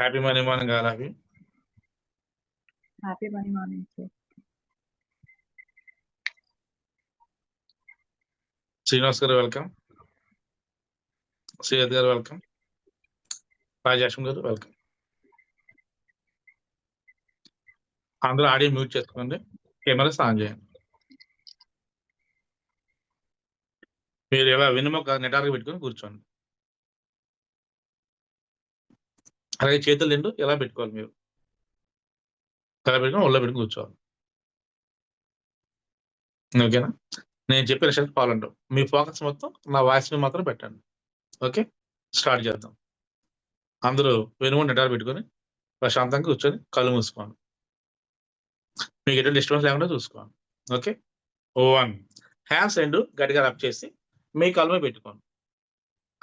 Happy money morning కావాలి అవి happy money morning sir Srinivas garu welcome Shreeyath garu welcome Rajashwam garu welcome అందరూ audio mute చేసుకోండి. Cameras on చేయండి. మీరు ఎలా వెనుమొక నెటార్గా పెట్టుకొని కూర్చోండి. అలాగే చేతులు రెండు ఎలా పెట్టుకోవాలి మీరు? ఎలా పెట్టుకుని ఒళ్ళో పెట్టుకుని కూర్చోవాలి. ఓకేనా? నేను చెప్పిన షర్ట్ ఫాలో అంటాం మీ ఫోకస్ మొత్తం నా వాయిస్ మీద మాత్రం పెట్టండి. ఓకే? స్టార్ట్ చేద్దాం. అందరూ వెనుమ నిటారు పెట్టుకొని ప్రశాంతంగా కూర్చొని కళ్ళు మూసుకోండి. మీకు ఎటువంటి డిస్టర్బెన్స్ లేకుండా చూసుకోండి. ఓకే? వన్ హ్యాండ్స్ రెండు గట్టిగా రబ్ చేసి మీ కళ్ళు మీద పెట్టుకోండి.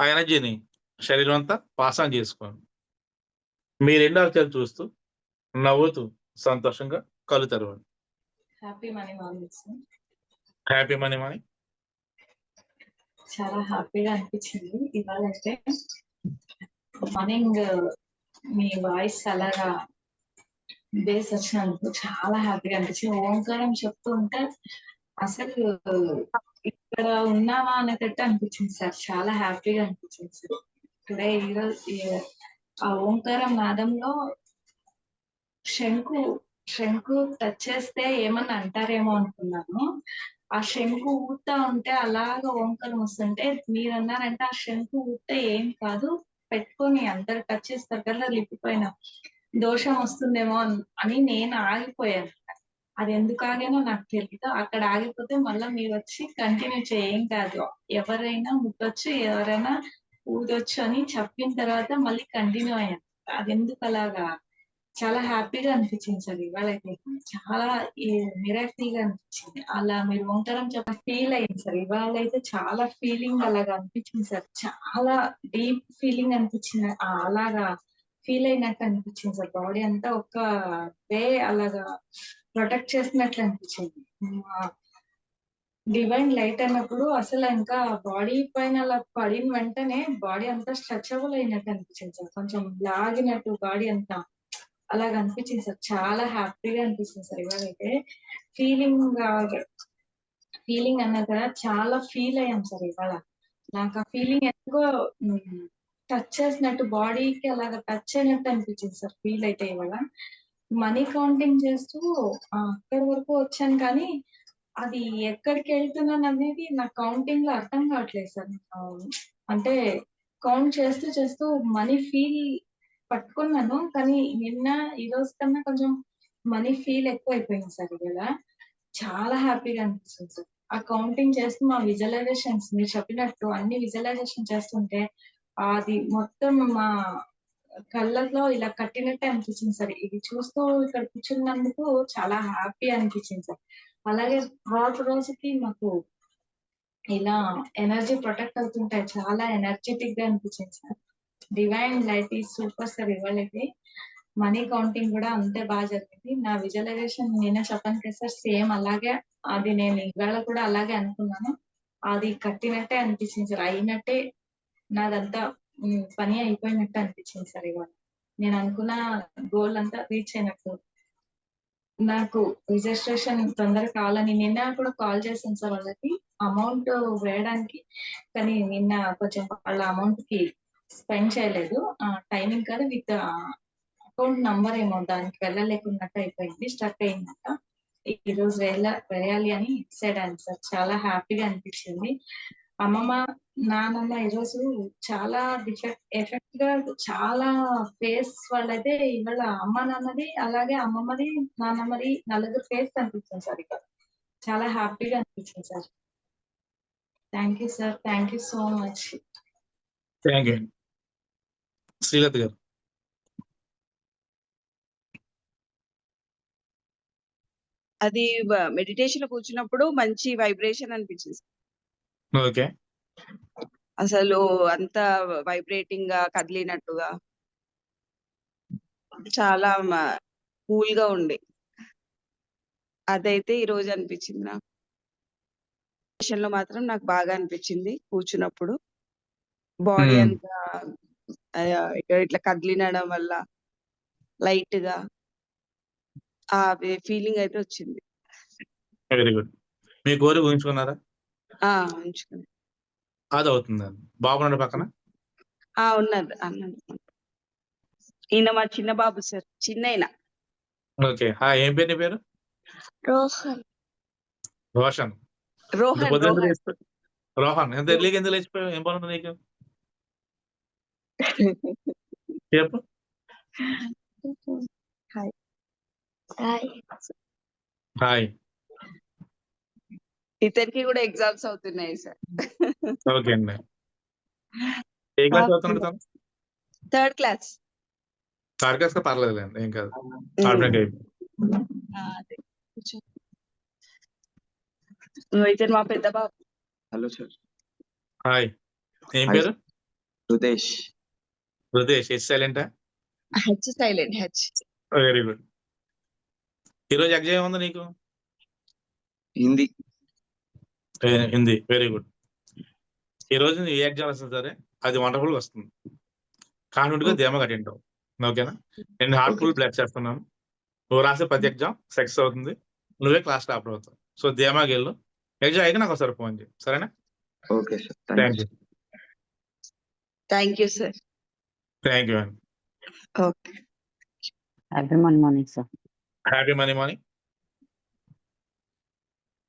ఆ ఎనర్జీని శరీరం అంతా పాస్ ఆన్ చేసుకోండి. మీ రెండు అక్షరాలు చూస్తూ? నవ్వుతూ సంతోషంగా కళ్ళు తెరవండి happy money happy money money చాలా హ్యాపీగా అనిపించింది. ఇవాళ అయితే మార్నింగ్ మీ వాయిస్ అలాగా బేస్ వచ్చినందుకు చాలా హ్యాపీగా అనిపించింది. ఓంకారం చెప్తూ ఉంటే అసలు ఇక్కడ ఉన్నావా అనేటట్టు అనిపించింది సార్ చాలా హ్యాపీగా అనిపించింది సార్ టుడే ఈరోజు ఆ ఓంకార నాదంలో శంకు శంకు టచ్ చేస్తే ఏమన్నా అంటారేమో అనుకున్నాను. ఆ శంకు ఊతా ఉంటే అలాగా ఓంకారం వస్తుంటే మీరు అన్నారంటే ఆ శంకు ఊతే ఏం కాదు పెట్టుకొని అందరు టచ్ చేస్తారు కదా లిపిపోయిన దోషం వస్తుందేమో అని నేను ఆగిపోయాను. అది ఎందుకు ఆగానో నాకు తెలియదు అక్కడ ఆగిపోతే మళ్ళీ మీరు వచ్చి కంటిన్యూ చేయం కాదు. ఎవరైనా ముట్టొచ్చు ఎవరైనా ఊదొచ్చు అని చెప్పిన తర్వాత మళ్ళీ కంటిన్యూ అయ్యాను. అది ఎందుకు అలాగా చాలా హ్యాపీగా అనిపించింది సార్ ఇవాళైతే. చాలా మిరాక్టివ్గా అనిపించింది. అలా మీరు ఓంకారం చెప్ప ఫీల్ అయింది సార్. ఇవాళైతే చాలా ఫీలింగ్ అలాగా అనిపించింది సార్. చాలా డీప్ ఫీలింగ్ అనిపించింది. అలాగా ఫీల్ అయినట్టు అనిపించింది సార్. బాడీ అంతా ఒక వే అలాగా ప్రొటెక్ట్ చేసినట్లు అనిపించింది. డివైన్ లైట్ అన్నప్పుడు అసలు ఇంకా బాడీ పైన అలా పడిన వెంటనే బాడీ అంతా స్ట్రెచబుల్ అయినట్టు అనిపించింది సార్. కొంచెం లాగినట్టు బాడీ అంతా అలాగ అనిపించింది సార్. చాలా హ్యాపీగా అనిపించింది సార్ ఇవాళ అయితే. ఫీలింగ్ ఫీలింగ్ అన్నది కదా చాలా ఫీల్ అయ్యాం సార్ ఇవాళ. నాకు ఆ ఫీలింగ్ ఎందుకో టచ్ చేసినట్టు బాడీకి అలాగ టచ్ అయినట్టు అనిపించింది సార్ ఫీల్ అయితే ఇవాళ. మనీ కౌంటింగ్ చేస్తూ అక్కడి వరకు వచ్చాను కానీ అది ఎక్కడికి వెళ్తున్నాను అనేది నా కౌంటింగ్లో అర్థం కావట్లేదు సార్. అంటే కౌంట్ చేస్తూ చేస్తూ మనీ ఫీల్ పట్టుకున్నాను కానీ నిన్న ఈ రోజు కన్నా కొంచెం మనీ ఫీల్ ఎక్కువ అయిపోయింది సార్ ఇవాళ. చాలా హ్యాపీగా అనిపిస్తుంది సార్. ఆ కౌంటింగ్ చేస్తూ మా విజువలైజేషన్స్ మీరు చెప్పినట్టు అన్ని విజువలైజేషన్ చేస్తుంటే అది మొత్తం మా కళ్ళల్లో ఇలా కట్టినట్టే అనిపించింది సార్. ఇది చూస్తూ ఇక్కడ కూర్చున్నందుకు చాలా హ్యాపీ అనిపించింది సార్. అలాగే రోజు రోజుకి మాకు ఇలా ఎనర్జీ ప్రొటెక్ట్ అవుతుంటాయి. చాలా ఎనర్జెటిక్గా అనిపించింది సార్. డివైన్ లైఫ్ ఈ సూపర్ సార్ ఇవాళకి మనీ కౌంటింగ్ కూడా అంతే బాగా జరిగింది. నా విజువలైజేషన్ నేనే చెప్పాను కదా సార్ సేమ్ అలాగే అది నేను ఇవాళ కూడా అలాగే అనుకున్నాను. అది కట్టినట్టే అనిపించింది సార్. అయినట్టే నాదంతా పని అయిపోయినట్టు అనిపించింది సార్ ఇవాళ. నేను అనుకున్న గోల్ అంతా రీచ్ అయినట్టు నాకు రిజిస్ట్రేషన్ తొందరగా కావాలని నిన్న కూడా కాల్ చేశాను సార్ వాళ్ళకి. అమౌంట్ వేయడానికి కానీ నిన్న కొంచెం వాళ్ళ అమౌంట్కి స్పెండ్ చేయలేదు. టైమింగ్ కాదు విత్ అకౌంట్ నంబర్ ఏమో దానికి వెళ్ళలేకున్నట్టు అయిపోయింది స్టక్ అయిందట. ఈ రోజు వేయాలి అని డిసైడ్ అయింది సార్. చాలా హ్యాపీగా అనిపించింది. అమ్మమ్మ నానమ్మ ఈరోజు చాలా డిఫెక్ట్ ఎఫెక్ట్గా చాలా ఫేస్ వాళ్ళైతే ఇవాళ అమ్మ నాన్నది అలాగే అమ్మమ్మది నాన్నమ్మది నలుగురు ఫేస్ కనిపించింది సార్ ఇక్కడ. చాలా హ్యాపీగా అనిపించింది sir. Thank you sir thank you so much thank you Srilatha garu. అది మెడిటేషన్ కూర్చున్నప్పుడు మంచి వైబ్రేషన్ అనిపించింది ఓకే అసలు అంత వైబ్రేటింగ్గా కదిలినట్టుగా చాలా కూల్గా ఉండే అదైతే ఈ రోజు అనిపించింది నాకు లో మాత్రం నాకు బాగా అనిపించింది కూర్చున్నప్పుడు బాడీ Hmm. అంతా ఆ, ఇట్లా కదిలినడం వల్ల లైట్‌గా. ఆ! వే ఫీలింగ్ అయితే వచ్చింది. Very good. మీ కోరిక ఊహించుకున్నారా? ఆ! ఉంచుకున్నా. అదవుతుందండి. బాబున్నాడా పక్కన? ఆ! ఉన్నారు. అన్నాడు. ఈయన మా చిన్న బాబు సార్. చిన్నాయన. ఓకే. ఆ! ఏం పేరు నీ పేరు? రోహన్. రోషన్. రోహన్. రోహన్. ఎర్లీగా ఎందుకు లేచిపోయావు? ఏం పనుంది నీకు? చెప్పు. హాయ్. హాయ్. హాయ్. ఇతనికి కూడా ఎగ్జామ్స్ అవుతున్నాయి సార్. ఓకే అండి. ఏ క్లాస్ చదువుతున్నాడు తను? Third class. థర్డ్ పర్లేదులెండి. ఏం కాదు. హ్మ్. కాన్ఫిడెంట్‌గా అయిపో. ఆ! అదే. కూర్చో. ఇగో ఇతను మా పెద్ద బాబు. Hello sir. హాయ్. ఏం పేరు? Hridesh. Hridesh. H సైలెంటా? H silent H. Very good. ఈరోజు ఎగ్జామ్ ఏముంది నీకు? హిందీ. ఏ హిందీ. Very good. ఈరోజు ఏ ఎగ్జామ్ రాసినా సరే అది వండర్‌ఫుల్‌గా వస్తుంది. కాన్ఫిడెంట్‌గా ఓకే. ధీమాగా అటెండ్ అవ్వు. ఓకేనా? నేను హార్ట్‌ఫుల్. బ్లెస్ చేస్తున్నాను. నువ్వు రాసే ప్రతి ఎగ్జామ్ సక్సెస్ అవుతుంది. నువ్వే క్లాస్ టాపర్ అవుతావు. సో ధీమాగా ఎళ్ళు. ఎగ్జామ్ అయ్యాక నాకు ఒకసారి ఫోన్ చెయ్యి. సరేనా? Okay sir. Thank you. Thank you sir. Thank you అండి. Okay. Happy morning morning sir. Happy money morning.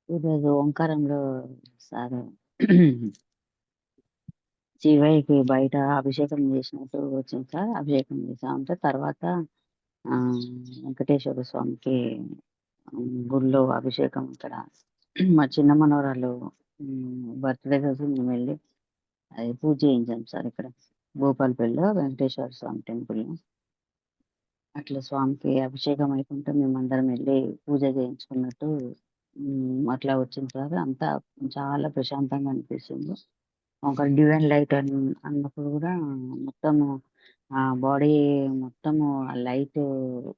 ఈరోజు ఓంకారంలో సారు శివయ్యకి బయట అభిషేకం చేసినట్టు వచ్చింది సార్. అభిషేకం చేసాం ఉంటే తర్వాత ఆ వెంకటేశ్వర స్వామికి గుళ్ళో గుడిలో అభిషేకం ఇక్కడ మా చిన్న మనవరాలు బర్త్‌డే రోజు మేము వెళ్ళి అది పూజ చేయించాం సార్ ఇక్కడ. భూపాలపల్లిలో వెంకటేశ్వర స్వామి టెంపుల్ అట్లా స్వామికి అభిషేకం అయితుంటే మేమందరం వెళ్ళి పూజ చేయించుకున్నట్టు అట్లా వచ్చింది సార్. అంతా చాలా ప్రశాంతంగా అనిపిస్తుంది. ఒక డివైన్ లైట్ అన్ అన్నప్పుడు కూడా మొత్తము ఆ బాడీ మొత్తము ఆ లైట్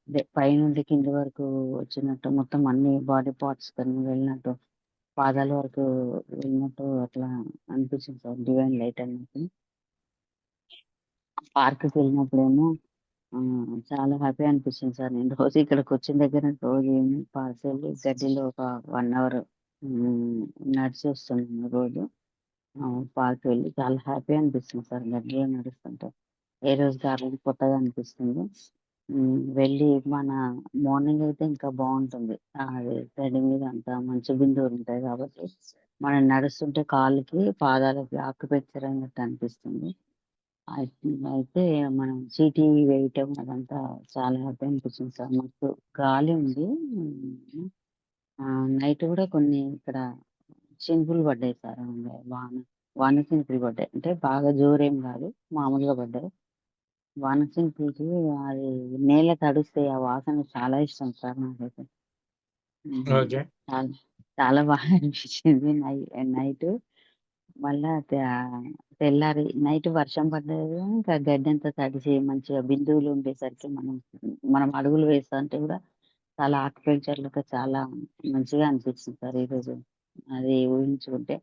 అదే పైనుండి కింది వరకు వచ్చినట్టు మొత్తం అన్ని బాడీ పార్ట్స్ కన్నీ వెళ్ళినట్టు, పాదాల వరకు వెళ్ళినట్టు అట్లా అనిపించింది సార్ డివైన్ లైట్ అన్నట్టు. పార్క్‌కి వెళ్ళినప్పుడేమో ఆహ్, చాలా హ్యాపీ అనిపించింది సార్. నేను రోజు ఇక్కడికొచ్చిన దగ్గర రోజు ఈవినింగ్ పార్క్‌కి గడ్డిలో ఒక 1 అవర్ హ్మ్, నడిచి వస్తున్నాను రోజు. పార్క్ వెళ్ళి వెళ్ళి చాలా హ్యాపీ అనిపిస్తుంది సార్ గడ్డలో నడుస్తుంటే. ఏ రోజు ఆ కొత్తగా అనిపిస్తుంది. వెళ్ళి వెళ్ళి మన మార్నింగ్ అయితే ఇంకా బాగుంటుంది అది తడి మీద అంతా మంచి బిందువులు ఉంటాయి కాబట్టి, మనం నడుస్తుంటే కాళ్ళకి, పాదాలకి ఆక్యుపెక్చర్ అయినట్టు అనిపిస్తుంది. అయితే మనం చీటీ వేయటం అదంతా చాలా హ్యాపీ అనిపిస్తుంది సార్. మాకు గాలి ఉంది. నైట్ కూడా కొన్ని ఇక్కడ చినుకులు పడ్డాయి సార్. వాన వాన చినుకులు పడ్డాయి. అంటే బాగా జోరేం కాదు. మామూలుగా పడ్డాయి. వాన చినుకులకి అది నేల తడిస్తే ఆ వాసన చాలా ఇష్టం సార్ నాకైతే. ఓకే. చాలా చాలా బాగా అనిపించింది నైటు. మళ్ళా తెల్లారి నైట్ వర్షం పడ్డది ఇంకా గడ్డంతా తడిసి మంచిగా బిందువులు ఉండేసరికి మనం మనం అడుగులు వేస్తుంటే కూడా చాలా ఆక్యుపెక్చర్‌లతో చాలా మంచిగా అనిపించింది సార్ ఈరోజు. అది ఊహించుకుంటే.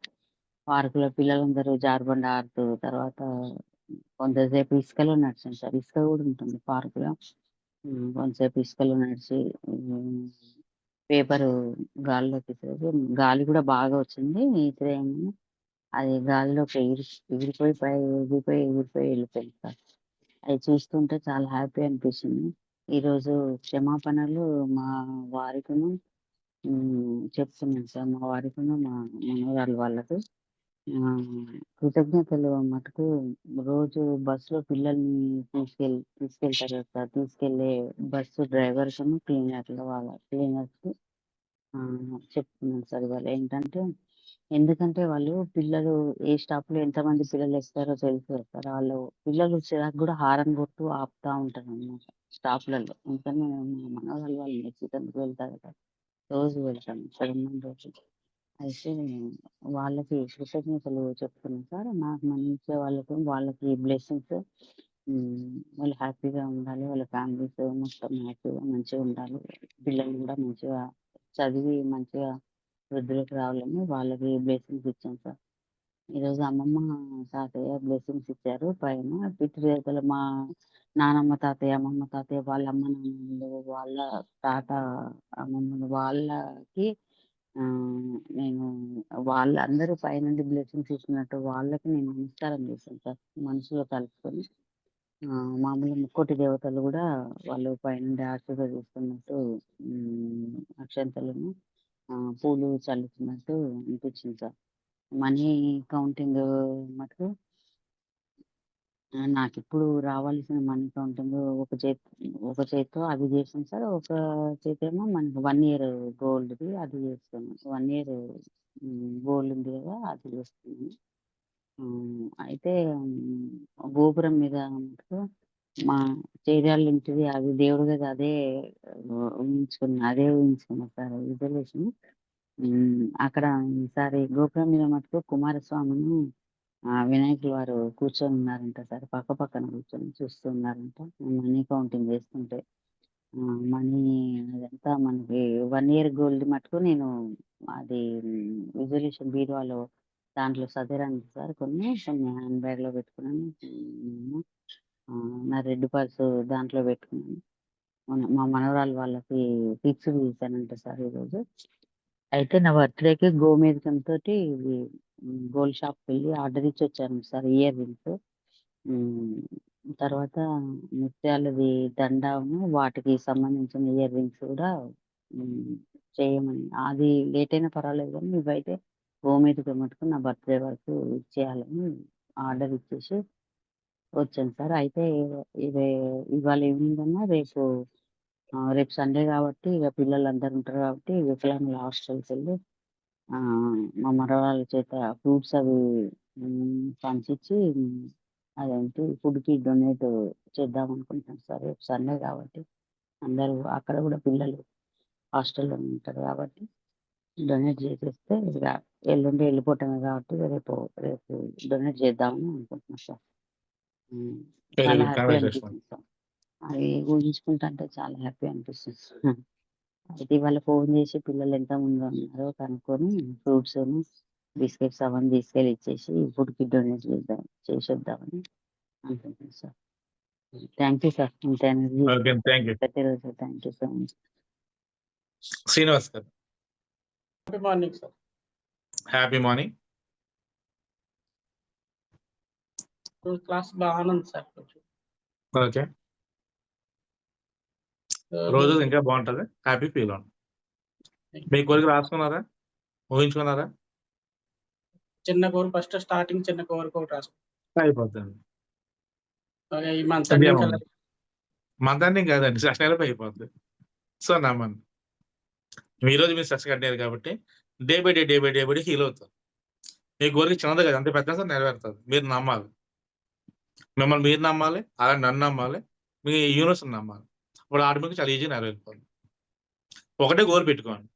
పార్కులో పిల్లలందరూ జారుబండ ఆడుతూ తర్వాత కొంతసేపు ఇసుకలో నడిచాం సార్. ఇసుక కూడా ఉంటుంది పార్కులో. హ్మ్, కొంతసేపు ఇసుకలో నడిచి హ్మ్, పేపరు గాలిలోకి విసిరేసి గాలి కూడా బాగా వచ్చింది. విసిరేయంగానే అది గాలిలోకి ఎగిరి ఎగిరిపోయి పై ఎగిరిపోయి, ఎగిరిపోయి వెళ్ళిపోయింది సార్. అది చూస్తుంటే చాలా హ్యాపీ అనిపించింది. ఈరోజు క్షమాపణలు మా వారికిను చెప్తున్నాను సార్. మా వారికి మా మనవరాలు వాళ్ళకి. కృతజ్ఞతలు మటుకు రోజు బస్సులో పిల్లల్ని తీసుకెళ్ళి తీసుకెళ్తారు కదా సార్. తీసుకెళ్ళే బస్సు డ్రైవర్స్ క్లీనర్‌లు వాళ్ళ క్లీనర్స్‌కి చెప్తున్నాను సార్ ఇవాళ ఏంటంటే, ఎందుకంటే వాళ్ళు పిల్లలు ఏ స్టాప్‌లో ఎంతమంది పిల్లలు వేస్తారో తెలుసు సార్. వాళ్ళు పిల్లలు వచ్చేదాకా కూడా హారన్ కొట్టు ఆపుతా ఉంటారు అన్నమాట స్టాప్‌లలో. అందుకని మా మనవరాలు వాళ్ళు ఎక్కినందుకు వెళ్తారు కదా! రోజు వెళ్తాను ఇక్కడ ఉన్న రోజు. అయితే వాళ్ళకి కృతజ్ఞతలు చెప్తున్నాను సార్. నాకు మంచిగా వాళ్ళకి, వాళ్ళకి బ్లెస్సింగ్స్ వాళ్ళు హ్యాపీగా ఉండాలి. వాళ్ళ ఫ్యామిలీస్ మొత్తం హ్యాపీగా మంచిగా ఉండాలి. పిల్లలు కూడా మంచిగా చదివి మంచిగా వృద్ధిలోకి రావాలని వాళ్ళకి బ్లెస్సింగ్స్ ఇచ్చాను సార్. ఈరోజు అమ్మమ్మ తాతయ్య బ్లెస్సింగ్స్ ఇచ్చారు. పైన పితృదేవతలు మా నానమ్మ తాతయ్య అమ్మమ్మ తాతయ్య వాళ్ళ అమ్మ నాన్నలు వాళ్ళ తాత అమ్మమ్మలు వాళ్ళకి ఆ, నేను వాళ్ళందరూ పైనుండి బ్లెస్సింగ్స్ ఇచ్చినట్టు వాళ్ళకి నేను నమస్కారం చేశాను సార్. మనసులో కలుపుకొని మామూలు ముక్కోటి దేవతలు కూడా వాళ్ళు పైనుండి ఆశీర్వదిస్తున్నట్టు అక్షంతలను పూలు చల్లుతున్నట్టు అనిపించింది సార్. మనీ కౌంటింగ్ మటుకు నాకు ఇప్పుడు రావాల్సిన మనీ కౌంటింగ్ ఒక చేతి ఒక చేతితో అది చేసాను సార్. ఒక చేతి ఏమో మనకి వన్ ఇయర్ గోల్డ్ది అది చేస్తాను. వన్ ఇయర్ గోల్డ్ ఉంది కదా అది చేస్తున్నాను అయితే గోపురం మీద మా చేర్యాల ఇంటిది అది దేవుడు కదా అదే ఊహించుకున్నా అదే ఊహించుకున్నా సార్. రిజర్వేషన్. అక్కడ ఈసారి గోపురం మీద మటుకు కుమారస్వామిని ఆ వినాయకులు వారు కూర్చొని ఉన్నారంట సార్. పక్క పక్కన కూర్చొని చూస్తున్నారంట. మనీ కౌంటింగ్ చేస్తుంటే. మనీ అదంతా మనకి వన్ ఇయర్ గోల్డ్ మటుకు నేను అది రిజల్యూషన్ బీరువాలో దాంట్లో సదిరాను సార్. కొన్ని కొన్ని హ్యాండ్ బ్యాగ్లో పెట్టుకున్నాను నేను నా రెడ్ పర్స్ దాంట్లో పెట్టుకున్నాను. మా మనవరాలు వాళ్ళకి ఫిక్స్డ్ తీసానంట సార్ ఈరోజు. అయితే నా బర్త్డేకి గోమేధికం తోటి ఇది గోల్డ్ షాప్ వెళ్ళి ఆర్డర్ ఇచ్చి వచ్చాను సార్ ఇయర్ రింగ్స్. తర్వాత ముత్యాలది దండాను వాటికి సంబంధించిన ఇయర్ రింగ్స్ కూడా చేయమని. అది లేట్ అయినా పర్వాలేదు కానీ ఇవైతే గోమేధికం మటుకు నా బర్త్డే వరకు ఇచ్చేయాలని ఆర్డర్ ఇచ్చేసి వచ్చాను సార్. అయితే ఇవే ఇవాళ ఈవినింగ్ అన్నా రేపు రేపు సండే కాబట్టి ఇక పిల్లలు అందరు ఉంటారు కాబట్టి వికలాంగుల హాస్టల్కి వెళ్ళి ఆ, మా మరవాళ్ళ చేత ఫ్రూట్స్ అవి పంచిచ్చి అదేంటి ఫుడ్కి డొనేట్ చేద్దాం అనుకుంటున్నాను సార్. రేపు సండే కాబట్టి అందరూ అక్కడ కూడా పిల్లలు హాస్టల్లో ఉంటారు కాబట్టి డొనేట్ చేసేస్తే ఇక ఎల్లుండి వెళ్ళిపోవటమే కాబట్టి రేపు రేపు డొనేట్ చేద్దామని అనుకుంటున్నాను సార్. చాలా హ్యాపీ అనిపిస్తుంది సార్. అది ఊహించుకుంటా అంటే చాలా హ్యాపీ అనిపిస్తుంది. అయితే ఇవాళ ఫోన్ చేసి పిల్లలు ఎంత ముందు ఉన్నారో కనుక్కొని ఫ్రూట్స్ బిస్కెట్స్ అవన్నీ తీసుకెళ్ళి ఇచ్చేసి ఫుడ్కి డొనేట్ చేద్దాం చేసేద్దామని అనుకుంటున్నాను సార్. Thank you sir. ఇంత ఎనర్జీ ఓకే థ్యాంక్ యూ. ప్రతిరోజు thank you so much. Srinivas గారు. Good morning sir happy morning class బాగానే ఉంది సార్. కొంచెం ఓకే. రోజు ఇంకా బాగుంటది. హ్యాపీ ఫీల్ అవును మీ కోరిక రాసుకున్నారా? ఊహించుకున్నారా? చిన్న కోరిక ఫస్ట్ స్టార్టింగ్ చిన్న కోరిక ఒకటి రాసు అయిపోతుంది ఈ మంత్. మందాన్ని కాదండి సెషన్ అయిపోతుంది సో నమ్మండి మీ రోజు మీరు సెషన్ కట్టారు కాబట్టి day by day day by day by day heal అవుతారు. మీ కోరిక చిన్నది కదా అంత పెద్ద సార్ నెరవేరుతుంది. మీరు నమ్మాలి. మిమ్మల్ని మీరు నమ్మాలి అలా నన్ను నమ్మాలి మీ యూనివర్స్ నమ్మాలి. ఇప్పుడు ఆటోమేటిక్ చాలా ఈజీ నెరవేరిపోతుంది ఒకటే గోల్ పెట్టుకోండి.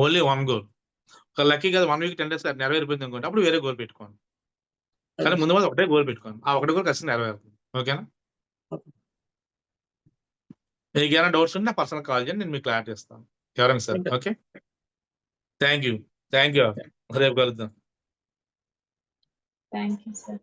ఓన్లీ వన్ గోల్ ఒక లక్కీ కదా వన్ వీక్ టెన్ డేస్ నెరవేరిపోయింది అనుకోండి అప్పుడు వేరే గోల్ పెట్టుకోండి. కానీ ముందు మాత్రం ఒకటే గోల్ పెట్టుకోండి. ఆ ఒకటే గోల్ ఖచ్చితంగా నెరవేరుతుంది. ఓకేనా మీకు ఏమైనా డౌట్స్ ఉంటే నా పర్సనల్ కాల్ చేయండి నేను మీకు క్లారిటీ ఇస్తాను. ఎవరైనా sir. Okay thank you thank you రేపు కలుద్దాం. Thank you sir